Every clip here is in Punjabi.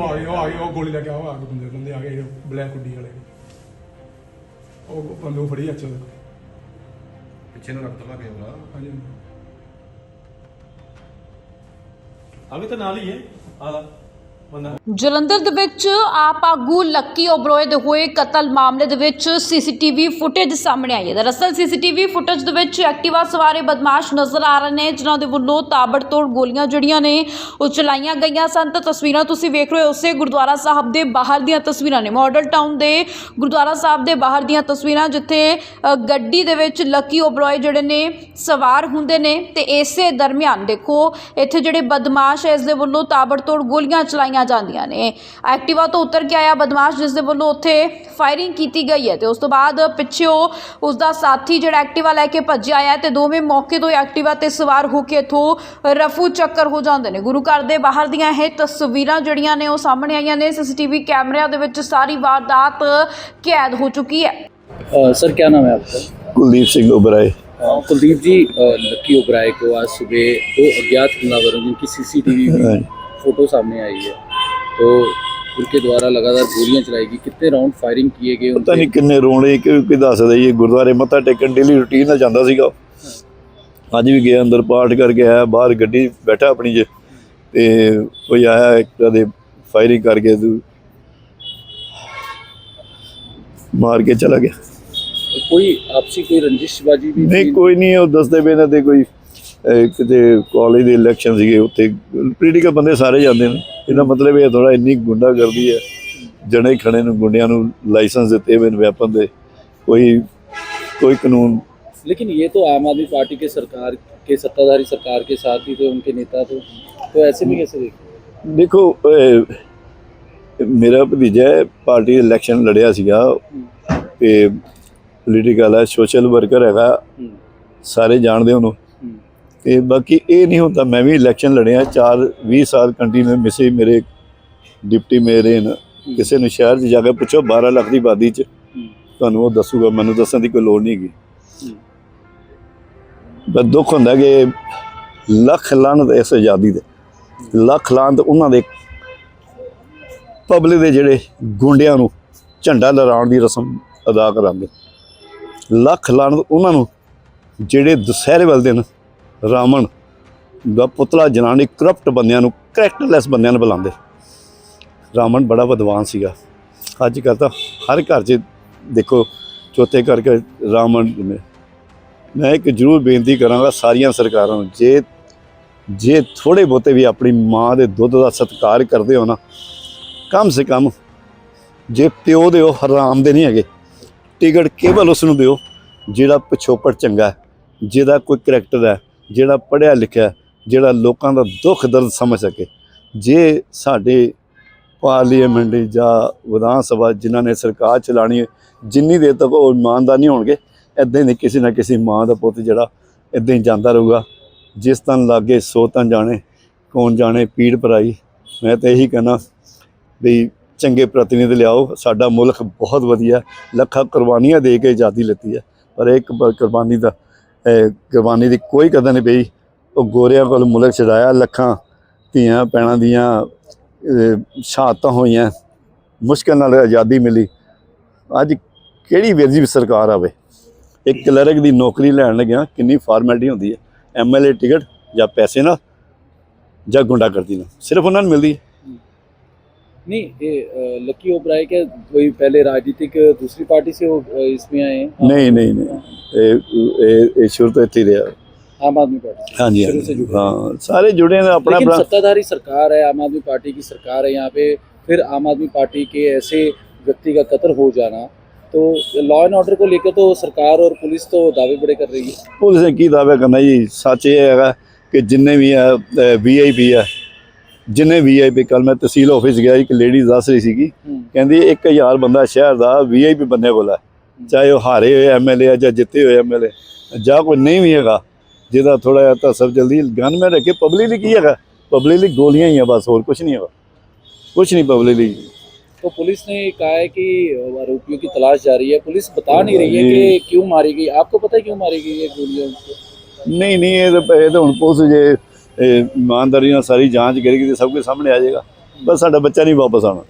ਉਹ ਆ ਗਏ ਉਹ ਆ ਗਏ ਉਹ ਗੋਲੀ ਲੈ ਕੇ ਆਓ ਆ ਕੇ ਬੰਦੇ ਬੰਦੇ ਆ ਗਏ ਬਲੈਕ ਹੁੱਡੀ ਵਾਲੇ। ਉਹ ਬੰਦੂ ਫੜੀ ਅੱਛਾ ਪਿੱਛੇ ਨੂੰ ਰੱਖ ਲਾ ਕੈਮਰਾ। ਹਾਂਜੀ ਅਭੀ ਤਾਂ ਨਾਲ ਹੀ ਹੈ ਆਲਾ ਜਲੰਧਰ ਦੇ ਵਿੱਚ ਆਪ ਆਗੂ ਲੱਕੀ ਓਬਰੋਏ ਦੇ ਹੋਏ ਕਤਲ ਮਾਮਲੇ ਦੇ ਵਿੱਚ ਸੀਸੀਟੀਵੀ ਫੁਟੇਜ ਸਾਹਮਣੇ ਆਈ ਹੈ। ਦਰਅਸਲ ਸੀਸੀਟੀਵੀ ਫੁਟੇਜ ਦੇ ਵਿੱਚ ਐਕਟਿਵਾ ਸਵਾਰੇ ਬਦਮਾਸ਼ ਨਜ਼ਰ ਆ ਰਹੇ ਨੇ, ਜਿਨ੍ਹਾਂ ਦੇ ਵੱਲੋਂ ਤਾਬੜਤੋੜ ਗੋਲੀਆਂ ਜਿਹੜੀਆਂ ਨੇ, ਉਹ ਚਲਾਈਆਂ ਗਈਆਂ ਸਨ। ਤਾਂ ਤਸਵੀਰਾਂ ਤੁਸੀਂ ਵੇਖ ਰਹੇ ਹੋ ਉਸੇ ਗੁਰਦੁਆਰਾ ਸਾਹਿਬ ਦੇ ਬਾਹਰ ਦੀਆਂ ਤਸਵੀਰਾਂ ਨੇ। ਮਾਡਲ ਟਾਊਨ ਦੇ ਗੁਰਦੁਆਰਾ ਸਾਹਿਬ ਦੇ ਬਾਹਰ ਦੀਆਂ ਤਸਵੀਰਾਂ, ਜਿੱਥੇ ਗੱਡੀ ਦੇ ਵਿੱਚ ਲੱਕੀ ਓਬਰੋਏ ਜਿਹੜੇ ਨੇ, ਸਵਾਰ ਹੁੰਦੇ ਨੇ। ਤੇ ਇਸੇ ਦਰਮਿਆਨ ਦੇਖੋ, ਇੱਥੇ ਜਿਹੜੇ ਬਦਮਾਸ਼ ਹੈ, ਇਸ ਦੇ ਵੱਲੋਂ ਤਾਬੜਤੋੜ ਗੋਲੀਆਂ ਚਲਾਈਆਂ ਜਾਂਦੀਆਂ ਨੇ ਐਕਟਿਵਾ ਤੋਂ ਉਤਰ ਕੇ ਆਇਆ ਬਦਮਾਸ਼ ਜਿਸ ਦੇ ਵੱਲੋਂ ਉੱਥੇ ਫਾਇਰਿੰਗ ਕੀਤੀ ਗਈ ਹੈ ਤੇ ਉਸ ਤੋਂ ਬਾਅਦ ਪਿੱਛੋਂ ਉਸ ਦਾ ਸਾਥੀ ਜਿਹੜਾ ਐਕਟਿਵਾ ਲੈ ਕੇ ਭੱਜਿਆ ਆਇਆ ਤੇ ਦੋਵੇਂ ਮੌਕੇ ਤੋਂ ਹੀ ਐਕਟਿਵਾ ਤੇ ਸਵਾਰ ਹੋ ਕੇ ਇੱਥੋਂ ਰਫੂ ਚੱਕਰ ਹੋ ਜਾਂਦੇ ਨੇ ਗੁਰੂ ਘਰ ਦੇ ਬਾਹਰ ਦੀਆਂ ਇਹ ਤਸਵੀਰਾਂ ਜਿਹੜੀਆਂ ਨੇ ਉਹ ਸਾਹਮਣੇ ਆਈਆਂ ਨੇ ਸੀਸੀਟੀਵੀ ਕੈਮਰਿਆਂ ਦੇ ਵਿੱਚ ਸਾਰੀ ਵਾਰਦਾਤ ਕੈਦ ਹੋ ਚੁੱਕੀ ਹੈ अ, सर क्या नाम है आपका कुलदीप सिंह ओबराय अ, कुलदीप जी अ, लक्की ओबराय को आज सुबह दो अज्ञात हमलावरों जिनकी सीसीटीवी हाँ। फोटो सामने आई है तो उनके द्वारा लगातार गोलियां चलाई गई कितने राउंड फायरिंग किए गए ਪਤਾ उनके ਨਹੀਂ ਕਿੰਨੇ ਰੋਣੇ ਕਿ ਕਿ ਦੱਸਦਾ ਜੀ ਗੁਰਦੁਆਰੇ ਮੱਥਾ ਟੇਕਣ ਡੇਲੀ ਰੁਟੀਨ ਨਾਲ ਜਾਂਦਾ ਸੀਗਾ ਅੱਜ ਵੀ ਗਿਆ ਅੰਦਰ ਪਾਠ ਕਰਕੇ ਆਇਆ ਬਾਹਰ ਗੱਡੀ ਬੈਠਾ ਆਪਣੀ 'ਚ ਤੇ ਕੋਈ ਆਇਆ ਇੱਕ ਦੇ ਫਾਇਰਿੰਗ ਕਰਕੇ ਤੂੰ ਮਾਰ ਕੇ ਚਲਾ ਗਿਆ कोई आपसी कोई रंजिशबाजी भी ਨਹੀਂ थी? ਕੋਈ ਨਹੀਂ ਉਹ ਦੱਸਦੇ ਪਏ ਨੇ ਤੇ ਕੋਈ ਅਹ, ਕਿਤੇ ਕਾਲਜ ਦੇ ਇਲੈਕਸ਼ਨ ਸੀਗੇ ਉੱਥੇ ਪੋਲੀਟੀਕਲ ਬੰਦੇ ਸਾਰੇ ਜਾਂਦੇ ਨੇ ਇਹਦਾ ਮਤਲਬ ਇਹ ਥੋੜਾ ਇੰਨੀ ਗੁੰਡਾ ਕਰਦੀ ਹੈ ਜਣੇ ਖਣੇ ਨੂੰ ਗੁੰਡਿਆਂ ਨੂੰ ਲਾਇਸੈਂਸ ਦਿੱਤੇ ਹੋਏ ਨੇ ਵੈਪਨ ਦੇ ਕੋਈ ਕੋਈ ਕਾਨੂੰਨ लेकिन ये तो आम आदमी पार्टी के सरकार के सत्ताधारी सरकार के साथ ही तो उनके नेता तो तो ऐसे में कैसे देखें ਦੇਖੋ ਅਹ, ਮੇਰਾ ਭਤੀਜਾ ਹੈ, ਪਾਰਟੀ ਇਲੈਕਸ਼ਨ ਲੜਿਆ ਸੀਗਾ ਤੇ ਪੋਲੀਟੀਕਲ ਹੈ ਸੋਸ਼ਲ ਵਰਕਰ ਹੈਗਾ हम्म, ਸਾਰੇ ਜਾਣਦੇ ਉਹਨੂੰ हम्म, ਤੇ ਬਾਕੀ ਇਹ ਨਹੀਂ ਹੁੰਦਾ ਮੈਂ ਵੀ ਇਲੈਕਸ਼ਨ ਲੜਿਆ 4 20 ਸਾਲ ਕੰਟੀਨਿਊ ਮਿਸੇ ਮੇਰੇ ਡਿਪਟੀ ਮੇਰੇ ਨੇ ਕਿਸੇ ਨੂੰ ਸ਼ਹਿਰ 'ਚ ਜਾ ਕੇ ਪੁੱਛੋ 12 ਲੱਖ ਦੀ ਆਬਾਦੀ 'ਚ ਤੁਹਾਨੂੰ ਉਹ ਦੱਸੂਗਾ ਮੈਨੂੰ ਦੱਸਣ ਦੀ ਕੋਈ ਲੋੜ ਨਹੀਂ ਗਈ ਬਸ ਦੁੱਖ ਹੁੰਦਾ ਕਿ ਲੱਖ ਲਾਨਤ ਇਸ ਆਜ਼ਾਦੀ ਦੇ ਲੱਖ ਲਾਨਤ ਉਹਨਾਂ ਦੇ ਪਬਲਿਕ ਦੇ ਜਿਹੜੇ ਗੁੰਡਿਆਂ ਨੂੰ ਝੰਡਾ ਲਹਿਰਾਉਣ ਦੀ ਰਸਮ ਅਦਾ ਕਰਾਂਗੇ ਲੱਖ ਲਾਨਤ ਉਹਨਾਂ ਨੂੰ ਜਿਹੜੇ ਦੁਸਹਿਰੇ ਵਾਲੇ ਦਿਨ ਰਾਵਣ ਦਾ ਪੁਤਲਾ ਜਨਾਨੀ ਕਰਪਟ ਬੰਦਿਆਂ ਨੂੰ ਕਰੈਕਟਰਲੈਸ ਬੰਦਿਆਂ ਨੂੰ ਬੁਲਾਉਂਦੇ। ਰਾਵਣ ਬੜਾ ਵਿਦਵਾਨ ਸੀਗਾ। ਅੱਜ ਕੱਲ੍ਹ ਤਾਂ ਹਰ ਘਰ 'ਚ ਦੇਖੋ, ਚੌਥੇ ਕਰਕੇ ਰਾਵਣ ਮੈਂ ਇੱਕ ਜ਼ਰੂਰ ਬੇਨਤੀ ਕਰਾਂਗਾ ਸਾਰੀਆਂ ਸਰਕਾਰਾਂ ਨੂੰ, ਜੇ ਜੇ ਥੋੜੇ ਬਹੁਤੇ ਵੀ ਆਪਣੀ ਮਾਂ ਦੇ ਦੁੱਧ ਦਾ ਸਤਿਕਾਰ ਕਰਦੇ ਹੋ ਨਾ, ਕਮ ਸੇ ਕਮ ਜੇ ਪਿਓ ਦੇ ਉਹ ਹਰਾਮ ਦੇ ਨਹੀਂ ਹੈਗੇ, ਟਿਕਟ ਕੇਵਲ ਉਸ ਨੂੰ ਦਿਓ, ਜਿਹੜਾ ਪਿਛੋਪੜ ਚੰਗਾ ਜਿਹਦਾ ਕੋਈ ਕਰੈਕਟਰ ਹੈ। ਜਿਹੜਾ ਪੜ੍ਹਿਆ ਲਿਖਿਆ, ਜਿਹੜਾ ਲੋਕਾਂ ਦਾ ਦੁੱਖ ਦਰਦ ਸਮਝ ਸਕੇ। ਜੇ ਸਾਡੇ ਪਾਰਲੀਮੈਂਟ ਜਾਂ ਵਿਧਾਨ ਸਭਾ ਜਿਨ੍ਹਾਂ ਨੇ ਸਰਕਾਰ ਚਲਾਣੀ ਜਿੰਨੀ ਦੇਰ ਤੱਕ ਉਹ ਇਮਾਨਦਾਰ ਨਹੀਂ ਹੋਣਗੇ ਇਦਾਂ ਹੀ ਕਿਸੇ ਨਾ ਕਿਸੇ ਮਾਂ ਦਾ ਪੁੱਤ ਜਿਹੜਾ ਇਦਾਂ ਹੀ ਜਾਂਦਾ ਰਹੂਗਾ। ਜਿਸ ਤਨ ਲਾਗੇ ਸੋ ਤਨ ਜਾਣੇ, ਕੌਣ ਜਾਣੇ ਪੀੜ ਭਰਾਈ। ਮੈਂ ਤਾਂ ਇਹੀ ਕਹਿਣਾ ਵੀ ਚੰਗੇ ਪ੍ਰਤੀਨਿਧ ਲਿਆਓ। ਸਾਡਾ ਮੁਲਕ ਬਹੁਤ ਵਧੀਆ, ਲੱਖਾਂ ਕੁਰਬਾਨੀਆਂ ਦੇ ਕੇ ਆਜ਼ਾਦੀ ਲਿੱਤੀ ਹੈ। ਪਰ ਇੱਕ ਬ- ਕੁਰਬਾਨੀ ਦਾ ਕੁਰਬਾਨੀ ਦੀ ਕੋਈ ਕਦਰ ਨਹੀਂ ਪਈ। ਉਹ ਗੋਰਿਆਂ ਕੋਲ ਮੁਲਕ ਛਡਾਇਆ, ਲੱਖਾਂ ਧੀਆਂ ਪੈਣਾ ਦੀਆਂ ਸ਼ਹਾਦਤਾਂ ਹੋਈਆਂ। ਮੁਸ਼ਕਲ ਨਾਲ ਆਜ਼ਾਦੀ ਮਿਲੀ। ਅੱਜ ਕਿਹੜੀ ਵਿਰਜੀ ਸਰਕਾਰ ਆਵੇ? ਇੱਕ ਕਲਰਕ ਦੀ ਨੌਕਰੀ ਲੈਣ ਲੱਗਿਆ ਕਿੰਨੀ ਫਾਰਮੈਲਿਟੀ ਹੁੰਦੀ ਹੈ। ਐਮਐਲਏ ਟਿਕਟ ਜਾਂ ਪੈਸੇ ਨਾਲ ਜਾਂ ਗੁੰਡਾਗਰਦੀ ਨਾਲ। ਸਿਰਫ ਉਹਨਾਂ ਨੂੰ ਮਿਲਦੀ ਹੈ। नहीं ये अ, लक्की ओबराय के कोई पहले राजनीतिक दूसरी पार्टी से वो अ, इसमें आए हैं ਨਹੀਂ ਨਹੀਂ ਨਹੀਂ ਇਹ ਇਹ ਇਹ ਸ਼ੁਰੂ ਤੋਂ ਇੱਥੇ ਹੀ ਰਿਹਾ आम आदमी पार्टी ਹਾਂਜੀ शुरू से ਹਾਂਜੀ जुड़े ਹਾਂ ਸਾਰੇ ਜੁੜੇ ਨੇ ਆਪਣਾ लेकिन ਆਪਣਾ सत्ताधारी सरकार है आम आदमी पार्टी की सरकार है यहाँ पे फिर आम आदमी पार्टी के ऐसे व्यक्ति का कत्ल हो जाना तो लॉ एंड ऑर्डर को लेकर तो सरकार और पुलिस तो दावे बड़े कर रही है ਪੁਲਿਸ ਨੇ ਕੀ ਦਾਅਵਾ ਕਰਨਾ ਜੀ ਸੱਚ ਇਹ ਹੈਗਾ ਕਿ ਜਿੰਨੇ ਵੀ ਆ ਵੀਆਈਪੀ ਆ ਜਿੰਨੇ ਵੀਆਈਪੀ ਕੱਲ ਮੈਂ ਤਹਿਸੀਲ ਆਫਿਸ ਗਿਆ ਇੱਕ ਲੇਡੀ ਦੱਸ ਰਹੀ ਸੀਗੀ ਕਹਿੰਦੀ 1000 ਬੰਦਾ ਸ਼ਹਿਰ ਦਾ ਵੀਆਈਪੀ ਬੰਦੇ ਕੋਲ ਹੈ ਚਾਹੇ ਉਹ ਹਾਰੇ ਹੋਏ ਐਮਐਲਏ ਆ ਜਾਂ ਜਿੱਤੇ ਹੋਏ ਐਮਐਲਏ ਜਾਂ ਕੋਈ ਨਹੀਂ ਵੀ ਹੈਗਾ ਜਿਹਦਾ ਥੋੜਾ ਜਿਹਾ ਤਸਵ ਜਲਦੀ ਗਨ ਮੈਂ ਰੱਖੇ ਪਬਲਿਕ ਲਈ ਕੀ ਹੈਗਾ ਪਬਲਿਕ ਲਈ ਗੋਲੀਆਂ ਹੀ ਆ ਬਸ ਹੋਰ ਕੁਝ ਨਹੀਂ ਹੈਗਾ ਕੁਝ ਨਹੀਂ ਪਬਲਿਕ ਲਈ तो पुलिस ने कहा है कि आरोपियों की तलाश जारी है पुलिस बता नहीं रही है जी। कि क्यों मारी गई आपको पता है क्यों मारी गई है गोलियां उनको? ਨਹੀਂ ਨਹੀਂ ਇਹ ਤਾਂ ਇਹ ਤਾਂ ਹੁਣ ਪੁਲਿਸ ਜੇ ਇਹ ਇਮਾਨਦਾਰੀ ਨਾਲ ਸਾਰੀ ਜਾਂਚ ਕਰੇਗੀ ਤੇ ਸਭ ਕੁਝ ਸਾਹਮਣੇ ਆ ਜਾਏਗਾ ਪਰ ਸਾਡਾ ਬੱਚਾ ਨਹੀਂ ਵਾਪਸ ਆਣਾ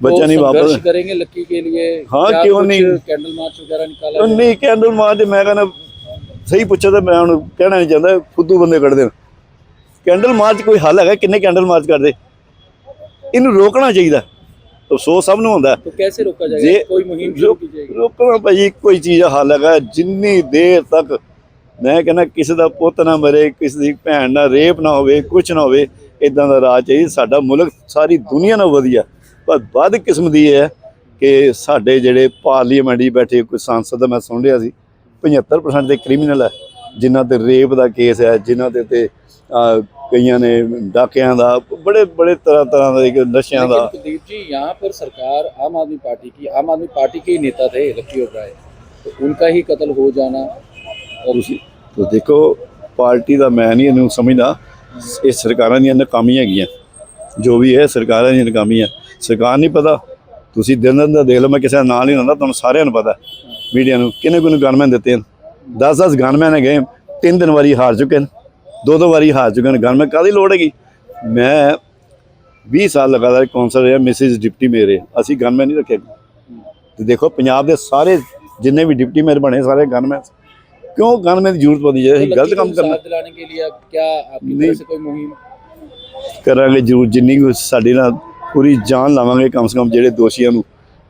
ਬੱਚਾ तो ਨਹੀਂ संघर्ष ਵਾਪਸ करेंगे लक्की के लिए हाँ, क्या क्यों कुछ नहीं? कैंडल मार्च वगैरह निकाला ਉਹ है? ਨਹੀਂ ਕੈਂਡਲ ਮਾਰਚ ਮੈਂ ਕਹਿੰਦਾ ਸਹੀ ਪੁੱਛੋ ਤਾਂ ਮੈਂ ਹੁਣ ਕਹਿਣਾ ਨਹੀਂ ਚਾਹੁੰਦਾ ਫੁੱਦੂ ਬੰਦੇ ਕੱਢਦੇ ਨੇ ਕੈਂਡਲ ਮਾਰਚ ਕੋਈ ਹੱਲ ਹੈਗਾ ਕਿੰਨੇ ਕੈਂਡਲ ਮਾਰਚ ਕਰਦੇ ਇਹਨੂੰ ਰੋਕਣਾ ਚਾਹੀਦਾ ਅਫਸੋਸ ਸਭ ਨੂੰ ਹੁੰਦਾ तो कैसे रोका जाएगा जे- कोई मुहिम शुरू ਰੋਕ- की जाएगी ਰੋਕਣਾ ਭਾਈ ਕੋਈ ਚੀਜ਼ ਦਾ ਹੱਲ ਹੈਗਾ ਜਿੰਨੀ ਦੇਰ ਤੱਕ ਮੈਂ ਕਹਿੰਦਾ ਕਿਸੇ ਦਾ ਪੁੱਤ ਨਾ ਮਰੇ ਕਿਸੇ ਦੀ ਭੈਣ ਨਾਲ ਰੇਪ ਨਾ ਹੋਵੇ ਕੁਝ ਨਾ ਹੋਵੇ ਇਦਾਂ ਦਾ ਰਾਜ ਚਾਹੀਦਾ ਸਾਡਾ ਮੁਲਕ ਸਾਰੀ ਦੁਨੀਆ ਨਾਲੋਂ ਵਧੀਆ ਪਰ ਵੱਧ ਕਿਸਮ ਦੀ ਇਹ ਹੈ ਕਿ ਸਾਡੇ ਜਿਹੜੇ ਪਾਰਲੀਮੈਂਟ 'ਚ ਬੈਠੇ ਕੋਈ ਸੰਸਦ ਮੈਂ ਸੁਣ ਰਿਹਾ ਸੀ 75% ਦੇ ਕ੍ਰਿਮੀਨਲ ਹੈ ਜਿਨ੍ਹਾਂ ਤੇ ਰੇਪ ਦਾ ਕੇਸ ਹੈ ਜਿਨ੍ਹਾਂ ਦੇ ਤੇ ਅਹ, ਕਈਆਂ ਨੇ ਡਾਕਿਆਂ ਦਾ ਬੜੇ ਬੜੇ ਤਰ੍ਹਾਂ ਤਰ੍ਹਾਂ ਦੇ ਨਸ਼ਿਆਂ ਦਾ लेकिन कुलदीप जी यहाँ पर सरकार आम आदमी पार्टी की आम आदमी पार्टी के ही नेता थे लक्की ओबराय तो उनका ही कत्ल हो जाना और ਤੁਸੀਂ ਤੁਸੀਂ ਦੇਖੋ, ਪਾਰਟੀ ਦਾ ਮੈਂ ਨਹੀਂ ਇਹਨੂੰ ਸਮਝਦਾ। ਇਹ ਸਰਕਾਰਾਂ ਦੀਆਂ ਨਾਕਾਮੀਆਂ ਹੈਗੀਆਂ। ਜੋ ਵੀ ਹੈ, ਸਰਕਾਰਾਂ ਦੀਆਂ ਨਾਕਾਮੀਆਂ। ਸਰਕਾਰ ਨਹੀਂ ਪਤਾ। ਤੁਸੀਂ ਦਿਨ ਦਿਨ ਦਾ ਦੇਖ ਲਓ, ਮੈਂ ਕਿਸੇ ਦਾ ਨਾਂ ਨਹੀਂ ਲੈਂਦਾ ਤੁਹਾਨੂੰ ਸਾਰਿਆਂ ਨੂੰ ਪਤਾ ਮੀਡੀਆ ਨੂੰ ਕਿਹਨੇ ਕਿਹਨੂੰ ਗਨਮੈਨ ਦਿੱਤੇ ਹਨ? 10-10 ਗਨਮੈਨ ਹੈਗੇ ਤਿੰਨ ਦਿਨ ਵਾਰੀ ਹਾਰ ਚੁੱਕੇ ਨੇ ਦੋ ਦੋ ਵਾਰੀ ਹਾਰ ਚੁੱਕੇ ਨੇ ਗਨਮੈਨ ਕਾਦੀ ਲੋੜ ਹੈਗੀ? ਮੈਂ 20 ਸਾਲ ਲਗਾਤਾਰ ਕੌਂਸਲ ਰਿਹਾ, ਮਿਸਿਸ ਡਿਪਟੀ ਮੇਰੇ ਅਸੀਂ ਗਨਮੈਨ ਨਹੀਂ ਰੱਖੇ। ਤੇ ਦੇਖੋ, ਪੰਜਾਬ ਦੇ ਸਾਰੇ ਜਿੰਨੇ ਵੀ ਡਿਪਟੀ ਮੇਅਰ ਬਣੇ, ਸਾਰੇ ਗਨਮੈਨ। ਕਿਉਂ ਗਨਮੈਨ ਦੀ ਜ਼ਰੂਰਤ ਪਉਂਦੀ ਜੇ ਅਸੀਂ तो ਗਲਤ लक्की को ਕੰਮ ਕਰਨਾ साथ दिलाने के लिए अब क्या आपकी नहीं। तरफ से कोई मुहिम ਕਰਾਂਗੇ ਜ਼ਰੂਰ ਜਿੰਨੀ ਕੁ ਸਾਡੀ ਨਾਲ ਪੂਰੀ ਜਾਨ ਲਾਵਾਂਗੇ ਕਮ ਸੇ ਕਮ ਜਿਹੜੇ ਦੋਸ਼ੀਆਂ ਨੂੰ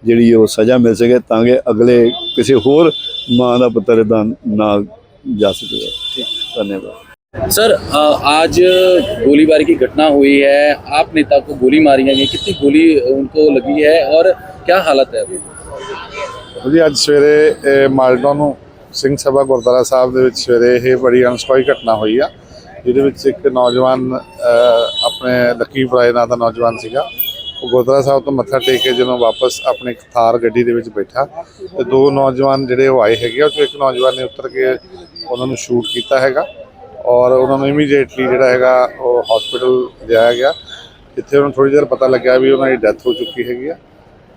ਜਿਹੜੀ ਉਹ ਸਜ਼ਾ ਮਿਲ ਸਕੇ ਤਾਂ ਕਿ ਅਗਲੇ ਕਿਸੇ ਹੋਰ ਮਾਂ ਦਾ ਪੁੱਤਰ ਇਦਾਂ ਨਾ ਜਾ ਸਕੇ ਧੰਨਵਾਦ सर अ, आज गोलीबारी की घटना हुई है आप नेता को गोली मारी है कितनी गोली उनको लगी है और क्या हालत है अभी ਜੀ ਅੱਜ ਸਵੇਰੇ ਇਹ ਮਾਲਟੋਂ ਨੂੰ ਸਿੰਘ ਸਭਾ ਗੁਰਦੁਆਰਾ ਸਾਹਿਬ ਦੇ ਵਿੱਚ ਸਵੇਰੇ ਇਹ ਬੜੀ ਅਣਸਖੋਈ ਘਟਨਾ ਹੋਈ ਆ ਜਿਹਦੇ ਵਿੱਚ ਇੱਕ ਨੌਜਵਾਨ ਆਪਣੇ ਲੱਕੀ ਬਰਾਏ ਨਾਂ ਦਾ ਨੌਜਵਾਨ ਸੀਗਾ। ਉਹ ਗੁਰਦੁਆਰਾ ਸਾਹਿਬ ਤੋਂ ਮੱਥਾ ਟੇਕ ਕੇ ਜਦੋਂ ਵਾਪਸ ਆਪਣੇ ਇੱਕ ਥਾਰ ਗੱਡੀ ਦੇ ਵਿੱਚ ਬੈਠਾ ਤੇ ਦੋ ਨੌਜਵਾਨ ਜਿਹੜੇ ਉਹ ਆਏ ਹੈਗੇ ਆ, ਉਹ 'ਚੋਂ ਇੱਕ ਨੌਜਵਾਨ ਨੇ ਉੱਤਰ ਕੇ ਉਹਨਾਂ ਨੂੰ ਸ਼ੂਟ ਕੀਤਾ ਹੈਗਾ ਔਰ ਉਹਨਾਂ ਨੂੰ ਇਮੀਡੀਏਟਲੀ ਜਿਹੜਾ ਹੈਗਾ ਉਹ ਹਸਪੀਟਲ ਲਿਜਾਇਆ ਗਿਆ। ਜਿੱਥੇ ਉਹਨਾਂ ਥੋੜੀ ਦੇਰ ਪਤਾ ਲੱਗਿਆ ਵੀ ਉਹਨਾਂ ਦੀ ਡੈਥ ਹੋ ਚੁੱਕੀ ਹੈਗੀ ਆ।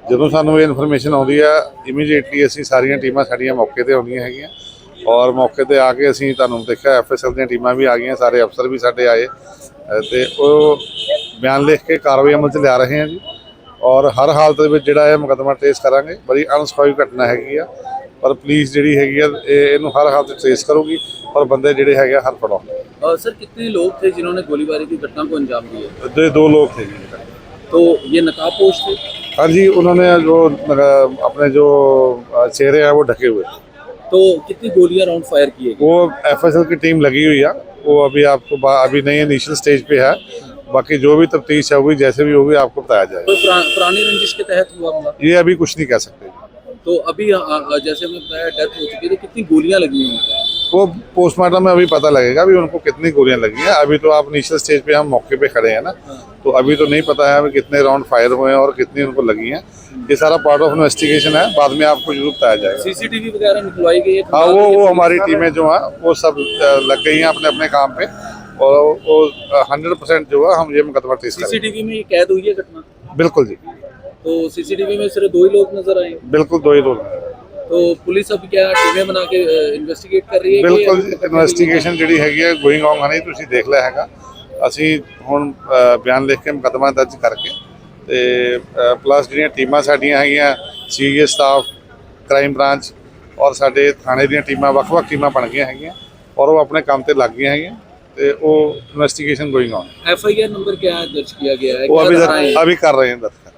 ਜਦੋਂ ਸਾਨੂੰ ਇਹ ਇਨਫੋਰਮੇਸ਼ਨ ਆਉਂਦੀ ਆ ਇਮੀਡੀਏਟਲੀ ਅਸੀਂ ਸਾਰੀਆਂ ਟੀਮਾਂ ਸਾਡੀਆਂ ਮੌਕੇ ਤੇ ਆਉਂਦੀਆਂ ਹੈਗੀਆਂ ਔਰ ਮੌਕੇ ਤੇ ਆ ਕੇ ਅਸੀਂ ਤੁਹਾਨੂੰ ਦੇਖਿਆ ਐਫਐਸਐਲ ਦੀਆਂ ਟੀਮਾਂ ਵੀ ਆ ਗਈਆਂ ਸਾਰੇ ਅਫਸਰ ਵੀ ਸਾਡੇ ਆਏ ਅ, ਤੇ ਉਹ ਬਿਆਨ ਲਿਖ ਕੇ ਕਾਰਵਾਈ ਅਮਲ 'ਚ ਲਿਆ ਰਹੇ ਹਾਂ ਜੀ ਔਰ ਹਰ ਹਾਲਤ ਦੇ ਵਿੱਚ ਜਿਹੜਾ ਇਹ ਮੁਕੱਦਮਾ ਟ੍ਰੇਸ ਕਰਾਂਗੇ ਬੜੀ ਅਣਸਖਾਈ ਘਟਨਾ ਹੈਗੀ ਆ ਪਰ ਪੁਲਿਸ ਜਿਹੜੀ ਹੈਗੀ ਆ ਇਹ ਇਹਨੂੰ ਹਰ ਹਾਲਤ 'ਚ ਟ੍ਰੇਸ ਕਰੂਗੀ ਔਰ ਬੰਦੇ ਜਿਹੜੇ ਹੈਗੇ ਆ ਹਰ ਫੜਾਉਣਗੇ और सर कितने लोग थे जिन्होंने गोलीबारी की घटना को अंजाम दिया ਦੋ ਦੋ ਲੋਕ थे ਜੀ तो ये नकाबपोश थे हाँ जी उन्होंने जो अपने जो चेहरे हैं वो ढके हुए। तो कितनी गोलियाँ राउंड फायर किए गए वो एफएसएल की टीम लगी हुई है। वो अभी आपको अभी नहीं इनिशियल स्टेज पे है। बाकी जो भी तफ्तीश है होगी जैसे भी होगी आपको बताया जाएगा। कोई पुरा, पुरानी रंजिश के तहत हुआ ये अभी कुछ नहीं कह सकते। तो अभी अ, अ, जैसे हमने बताया डेथ हो चुकी है तो कितनी गोलियाँ लगी हुई हैं? वो पोस्टमार्टम में अभी पता लगेगा अभी उनको कितनी गोलियाँ लगी हैं। अभी तो आप इनिशियल स्टेज पे हम मौके पे खड़े हैं ना। तो अभी तो नहीं पता है अभी कितने राउंड फायर हुए हैं और कितनी उनको लगी हैं ये सारा पार्ट ऑफ इन्वेस्टिगेशन है बाद में आपको जरूर बताया जाएगा सीसीटीवी वगैरह निकलवाई गई है हाँ वो खंगाल वो के हमारी पुलिस टीमें जो हैं वो सब अ, लग गई हैं अपने अपने काम पे और वो हंड्रेड परसेंट जो है हम ये मुकदमा ट्रेस करेंगे सीसीटीवी में ये कैद हुई है घटना बिल्कुल जी तो सीसीटीवी में सिर्फ दो ही लोग नजर आए बिल्कुल दो ही लोग हैं। तो पुलिस अब क्या टीमें बना के इन्वेस्टिगेट कर रही है कि ਬਿਲਕੁਲ अभी पकड़ने ਇਨਵੈਸਟੀਗੇਸ਼ਨ ਜਿਹੜੀ ਹੈਗੀ ਹੈ ਗੋਇੰਗ ਔਨ ਹਣੀ ਤੁਸੀਂ ਦੇਖ ਲਿਆ ਹੈਗਾ ਅਸੀਂ ਹੁਣ ਬਿਆਨ ਲਿਖ ਕੇ ਮੁਕਦਮਾ ਦਰਜ ਕਰਕੇ ਤੇ ਪਲੱਸ ਜਿਹੜੀਆਂ ਟੀਮਾਂ ਸਾਡੀਆਂ ਹੈਗੀਆਂ ਸੀਏ ਸਟਾਫ ਕ੍ਰਾਈਮ ਬ੍ਰਾਂਚ ਔਰ ਸਾਡੇ ਥਾਣੇ ਦੀਆਂ ਟੀਮਾਂ ਵੱਖ-ਵੱਖ ਟੀਮਾਂ ਬਣ ਗਈਆਂ ਹੈਗੀਆਂ ਔਰ ਉਹ ਆਪਣੇ ਕੰਮ ਤੇ ਲੱਗ ਗਈਆਂ ਹੈਗੀਆਂ ਤੇ ਉਹ investigation going on F I R number ਕਿਆ ਦਰਜ ਕੀਤਾ ਗਿਆ ਹੈ? ਉਹ ਅਭੀ ਕਰ ਰਹੇ ਹਨ